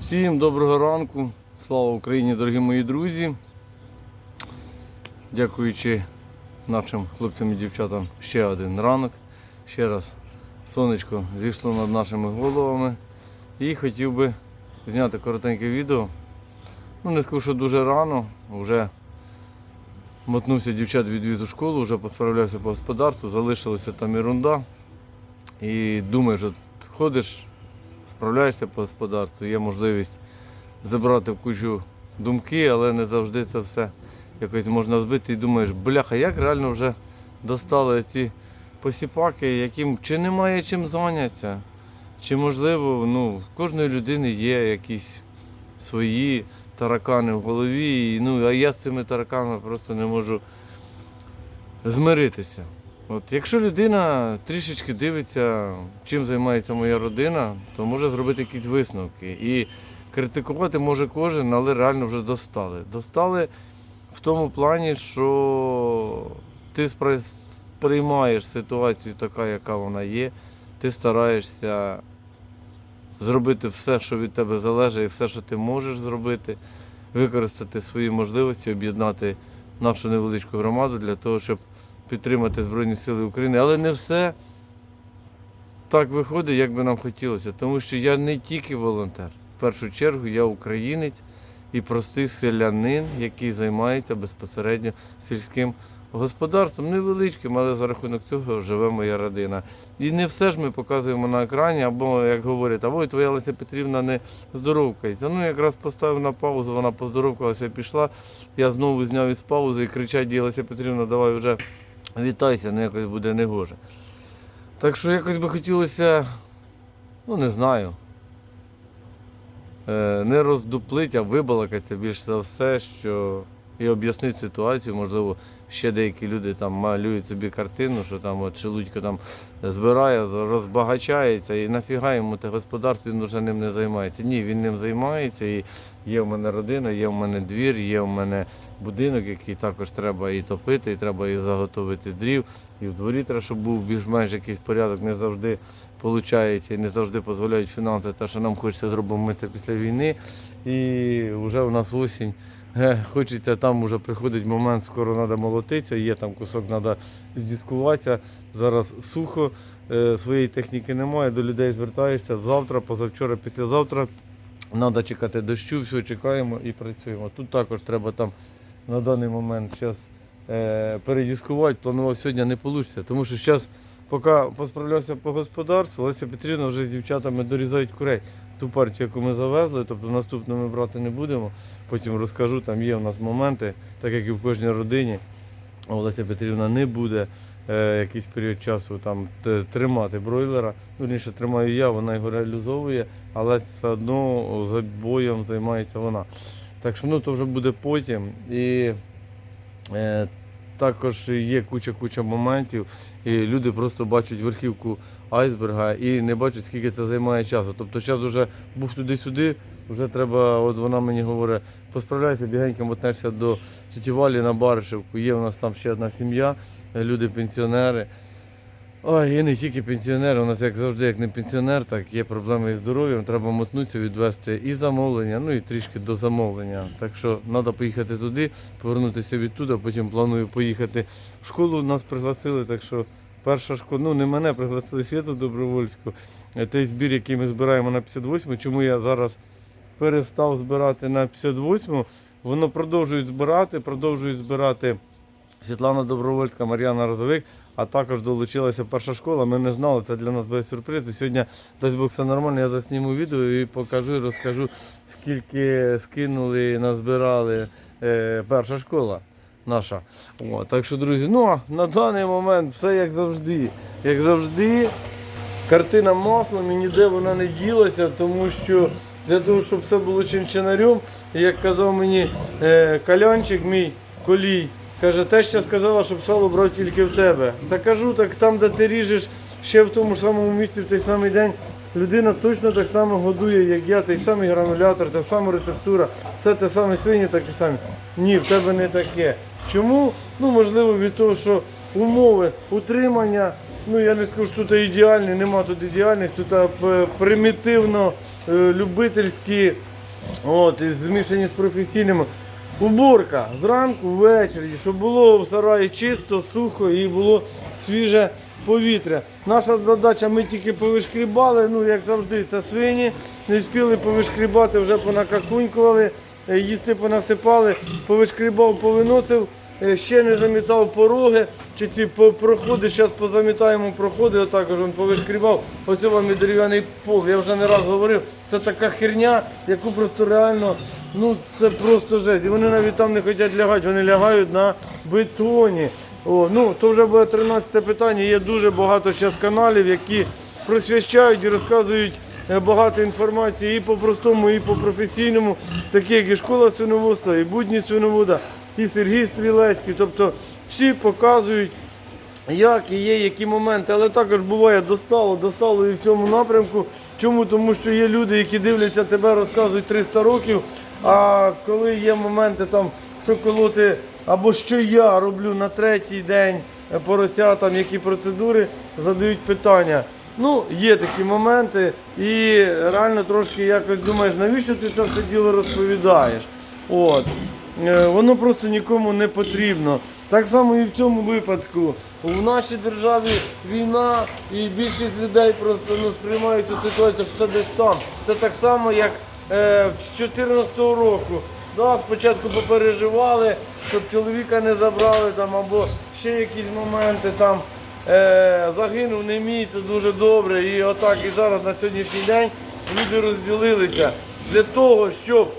Всім доброго ранку. Слава Україні, дорогі мої друзі. Дякуючи нашим хлопцям і дівчатам ще один ранок. Ще раз сонечко зійшло над нашими головами. І хотів би зняти коротеньке відео. Ну, не скажу, що дуже рано. Вже мотнувся дівчат відвіз у школу, вже посправлявся по господарству, залишилася там ерунда. І думаєш, ходиш, справляєшся по господарству, є можливість забрати в кучу думки, але не завжди це все якось можна збити і думаєш, бляха, як реально вже достали ці посіпаки, яким чи немає чим зайнятися, чи можливо, ну, в кожної людини є якісь свої таракани в голові, ну, а я з цими тараканами просто не можу змиритися. От, якщо людина трішечки дивиться, чим займається моя родина, то може зробити якісь висновки. І критикувати може кожен, але реально вже достали. Достали в тому плані, що ти сприймаєш ситуацію така, яка вона є, ти стараєшся зробити все, що від тебе залежить, і все, що ти можеш зробити, використати свої можливості, об'єднати нашу невеличку громаду для того, щоб підтримати Збройні Сили України. Але не все так виходить, як би нам хотілося. Тому що я не тільки волонтер. В першу чергу я українець і простий селянин, який займається безпосередньо сільським господарством, невеличким, але за рахунок цього живе моя родина. І не все ж ми показуємо на екрані, або як говорять, а ой, твоя Леся Петрівна не здоровкається. Ну якраз поставив на паузу, вона поздоровкалася, пішла. Я знову зняв із паузи і кричать, «Ді, Леся Петрівна, давай вже вітайся, ну якось буде негоже. Так що якось би хотілося, ну не знаю, е, не роздуплить, а вибалакатися більш за все, що і об'яснити ситуацію. Можливо, ще деякі люди там малюють собі картину, що там от Шелудько там збирає, розбагачається і нафіга йому те господарство, він вже ним не займається. Ні, він ним займається. І є в мене родина, є в мене двір, є в мене будинок, який також треба і топити, і треба і заготовити дрів. І в дворі треба, щоб був більш-менш якийсь порядок, не завжди виходить і не завжди дозволяють фінанси, те, що нам хочеться зробимо ми це після війни. І вже у нас осінь. Е, Хочеться, там вже приходить момент, скоро треба молотитися, є там кусок, треба здіскуватися. Зараз сухо, е, своєї техніки немає, до людей звертаєшся завтра, позавчора, післязавтра. Треба чекати дощу, все чекаємо і працюємо. Тут також треба там на даний момент зараз е, передіскувати. Планував сьогодні не вийде, тому що зараз, поки посправлявся по господарству, Леся Петрівна вже з дівчатами дорізають курей. Ту партію, яку ми завезли, тобто наступну ми брати не будемо. Потім розкажу, там є у нас моменти, так як і в кожній родині. Олеся Петрівна не буде е, якийсь період часу там тримати бройлера. Вірніше тримаю я, вона його реалізовує, але все одно забоєм займається вона. Так що ну то вже буде потім. І е, також є куча-куча моментів, і люди просто бачать верхівку айсберга і не бачать, скільки це займає часу. Тобто зараз вже був туди-сюди, вже треба, от вона мені говорить, посправляйся, бігенько мотнешся до Тітівалі на Баришевку. Є у нас там ще одна сім'я, е, люди пенсіонери. Ой, і не тільки пенсіонери, у нас як завжди, як не пенсіонер, так є проблеми із здоров'ям. Треба мотнутися, відвести і замовлення, ну і трішки до замовлення. Так що треба поїхати туди, повернутися відтуди, потім планую поїхати в школу. Нас пригласили, так що перша школа, ну не мене пригласили Світу Добровольську. Е, Той збір, який ми збираємо на 58, чому я зараз перестав збирати на 58, воно продовжують збирати, продовжують збирати Світлана Добровольська, Мар'яна Розовик, а також долучилася перша школа. Ми не знали, це для нас буде сюрприз. І сьогодні, дасть Бог, все нормально, я засніму відео і покажу, і розкажу, скільки скинули, назбирали е, перша школа наша. О, так що, друзі, ну на даний момент все як завжди. Як завжди, картина маслом і ніде вона не ділася, тому що для того, щоб все було чинчинарем, як казав мені е, калянчик мій колій, каже, теща сказала, щоб сало брав тільки в тебе. Та кажу, так там, де ти ріжеш, ще в тому ж самому місці в той самий день. Людина точно так само годує, як я, той самий гранулятор, та сама рецептура, все те саме свині такі самі. Ні, в тебе не таке. Чому? Ну, можливо, від того, що умови утримання, ну я не скажу, що тут ідеальні, нема тут ідеальних, тут примітивно, е, любительські От, змішані з професійними. Уборка зранку, ввечері, щоб було в сараї чисто, сухо і було свіже повітря. Наша задача, ми тільки повишкрібали, ну як завжди, це свині. Не встигли повишкрібати, вже понакакунькували, е, їсти понасипали, повишкрібав, повиносив, ще не замітав пороги, чи ці проходи, зараз позамітаємо проходи, отак він повишкрібав. Ось вам і дерев'яний пол. Я вже не раз говорив, це така херня, яку просто реально, ну це просто жесть. І вони навіть там не хочуть лягати, вони лягають на бетоні. О, ну, то вже буде 13 питання. Є дуже багато зараз каналів, які просвящають і розказують е, багато інформації і по простому, і по професійному, такі як і школа свиноводства, і будні свиновода, і Сергій Стрілецький. Тобто всі показують як і є, які моменти, але також буває достало, достало і в цьому напрямку. Чому? Тому що є люди, які дивляться тебе, розказують 300 років. А коли є моменти там, що колоти, або що я роблю на третій день е, поросятам, які процедури, задають питання. Ну, є такі моменти, і реально трошки якось думаєш, навіщо ти це все діло розповідаєш? От. Е, Воно просто нікому не потрібно. Так само і в цьому випадку. В нашій державі війна і більшість людей просто ну, сприймають цю ситуацію, що це десь там. Це так само, як е, з 2014 року. Да, спочатку попереживали, щоб чоловіка не забрали там, або ще якісь моменти там. Е, загинув не мій, це дуже добре. І отак і зараз на сьогоднішній день люди розділилися для того, щоб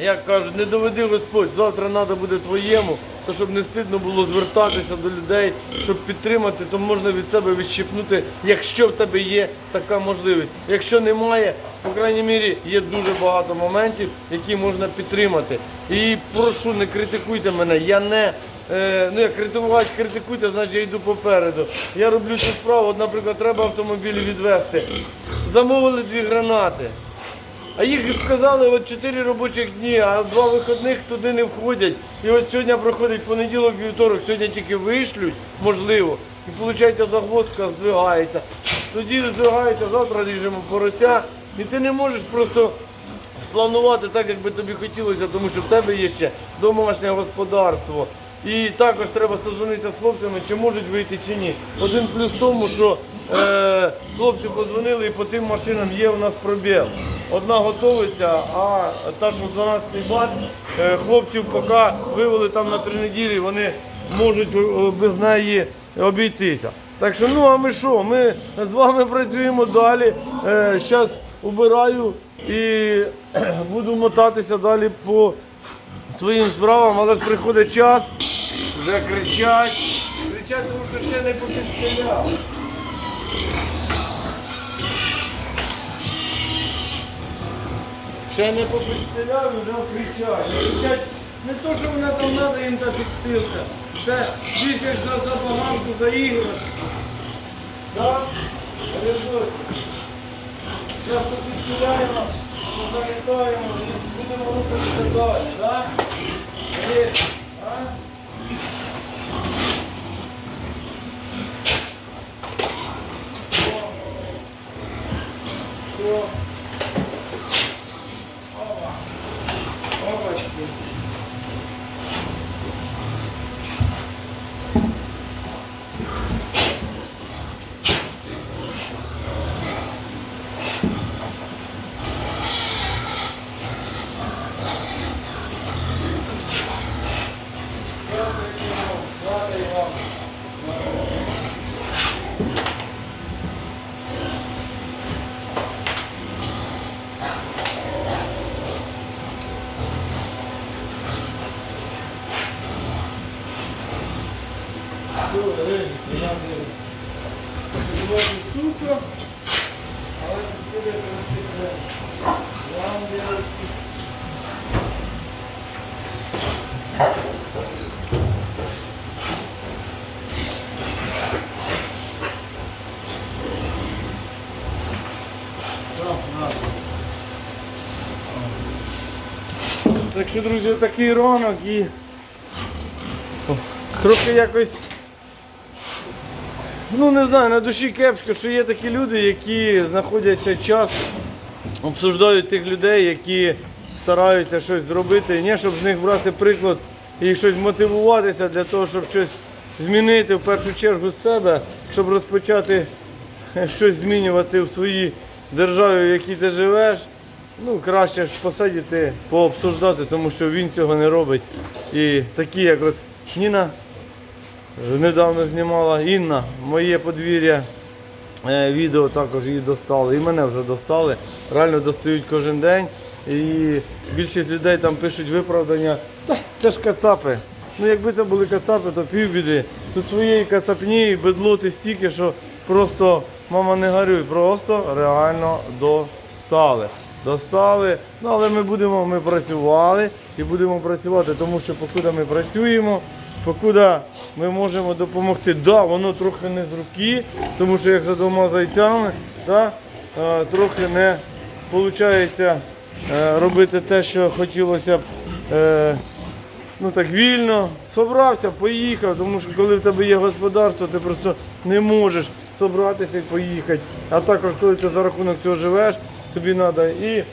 як кажуть, не доведи Господь, завтра треба буде твоєму, то щоб не стидно було звертатися до людей, щоб підтримати, то можна від себе відщипнути, якщо в тебе є така можливість. Якщо немає, по крайній мірі є дуже багато моментів, які можна підтримати. І прошу, не критикуйте мене. Я не е, ну як критикувати, критикуйте, значить я йду попереду. Я роблю цю справу. От, наприклад, треба автомобілі відвезти. Замовили дві гранати. А їх сказали от 4 робочих дні, а два вихідних туди не входять. І от сьогодні проходить понеділок, вівторок, сьогодні тільки вишлють, можливо. І виходить, загвоздка здвигається. Тоді здвигається, завтра ріжемо порося. І ти не можеш просто спланувати так, як би тобі хотілося, тому що в тебе є ще домашнє господарство. І також треба созвонитися з хлопцями, чи можуть вийти, чи ні. Один плюс тому, що е, хлопці подзвонили і по тим машинам є у нас пробіл. Одна готовиться, а та, що 12 бат, е, хлопців поки вивели там на три неділі, вони можуть е, без неї обійтися. Так що, ну а ми що? Ми з вами працюємо далі. Зараз убираю і буду мотатися далі по своїм справам, але приходить час, вже кричать. Кричать, тому що ще не попідстріляв. Ще не попідстріляв, вже кричать. Не то, що вона там треба їм та підстилка. Це більше за забаганку, за іграшки. Так? Зараз попідстріляємо, позамітаємо і будемо рухатися далі. Так? А? Все. Опа. Опачки. Дякую вам. Все, не надо. Але Вам делать. Так що, друзі, такий ранок і трохи якось, ну не знаю, на душі кепсько, що є такі люди, які знаходять ще час, обсуждають тих людей, які стараються щось зробити. Не щоб з них брати приклад і щось мотивуватися для того, щоб щось змінити в першу чергу з себе, щоб розпочати щось змінювати в своїй державі, в якій ти живеш. Ну, краще ж посидіти, пообсуждати, тому що він цього не робить. І такі, як от Ніна недавно знімала Інна, моє подвір'я. Е, Відео також її достали, і мене вже достали. Реально достають кожен день. І більшість людей там пишуть виправдання. Та це ж кацапи. Ну якби це були кацапи, то півбіди. Тут своєї кацапні бедлоти стільки, що просто мама не горюй, просто реально достали. Достали. Ну але ми будемо, ми працювали і будемо працювати, тому що покуди ми працюємо, покуди ми можемо допомогти. Да, воно трохи не з руки, тому що як за двома зайцями, да, е, трохи не виходить робити те, що хотілося б. е, ну так вільно, собрався, поїхав, тому що коли в тебе є господарство, ти просто не можеш собратися і поїхати. А також, коли ти за рахунок цього живеш, тобі треба і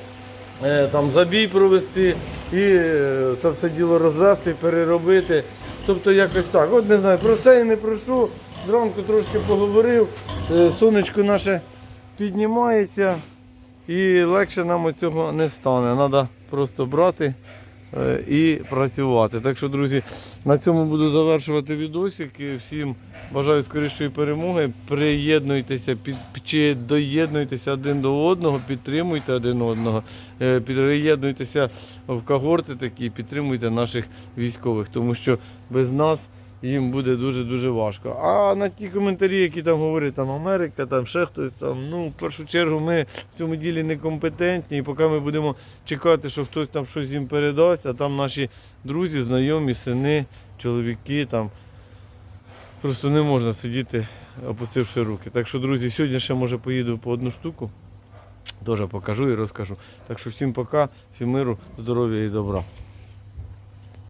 е, там забій провести, і е, це все діло розвести, переробити. Тобто якось так. От не знаю, про це я не прошу. Зранку трошки поговорив, е, сонечко наше піднімається і легше нам від цього не стане. Треба просто брати і працювати. Так що, друзі, на цьому буду завершувати відосик. Всім бажаю скорішої перемоги. Приєднуйтеся під, чи доєднуйтеся один до одного, підтримуйте один одного, під'єднуйтеся приєднуйтеся в когорти такі, підтримуйте наших військових, тому що без нас. Їм буде дуже-дуже важко. А на ті коментарі, які там говорять, там Америка, там ще хтось там, ну, в першу чергу, ми в цьому ділі некомпетентні, і поки ми будемо чекати, що хтось там щось їм передасть, а там наші друзі, знайомі, сини, чоловіки там. Просто не можна сидіти, опустивши руки. Так що, друзі, сьогодні ще може поїду по одну штуку. Теж покажу і розкажу. Так що всім пока, всім миру, здоров'я і добра.